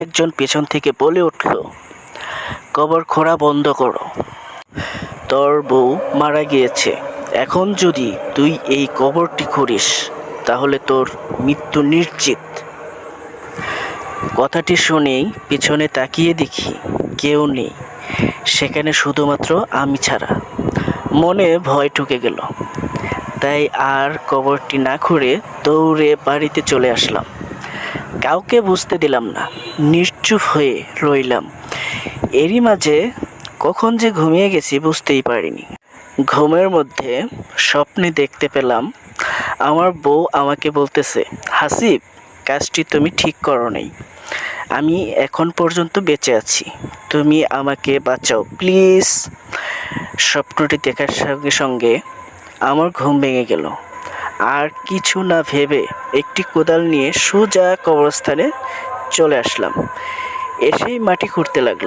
একজন পেছন থেকে বলে উঠল, কবর খোঁড়া বন্ধ করো। তোর বউ মারা গিয়েছে। এখন যদি তুই এই কবরটি খুঁড়িস, তাহলে তোর মৃত্যু নিশ্চিত। কথাটি শুনেই পিছনে তাকিয়ে দেখি কেউ নেই। সেখানে শুধুমাত্র আমি ছাড়া। মনে ভয় ঢুকে গেল। তাই আর কবরটি না খুঁড়ে দৌড়ে বাড়িতে চলে আসলাম। কাউকে বুঝতে দিলাম না, নিশ্চুপ হয়ে রইলাম। এরই মাঝে কখন যে ঘুমিয়ে গেছি বুঝতেই পারিনি। ঘুমের মধ্যে স্বপ্নে দেখতে পেলাম, আমার বউ আমাকে বলতেছে, হাসিব, কাজটি তুমি ঠিক করো নাই। আমি এখন পর্যন্ত বেঁচে আছি। তুমি আমাকে বাঁচাও, প্লিজ। স্বপ্নটি দেখার সঙ্গে সঙ্গে আমার ঘুম ভেঙে গেল। আর কিছু না ভেবে একটি কোদাল নিয়ে সোজা কবরস্থানে চলে আসলাম। এসেই মাটি খুঁড়তে লাগলাম।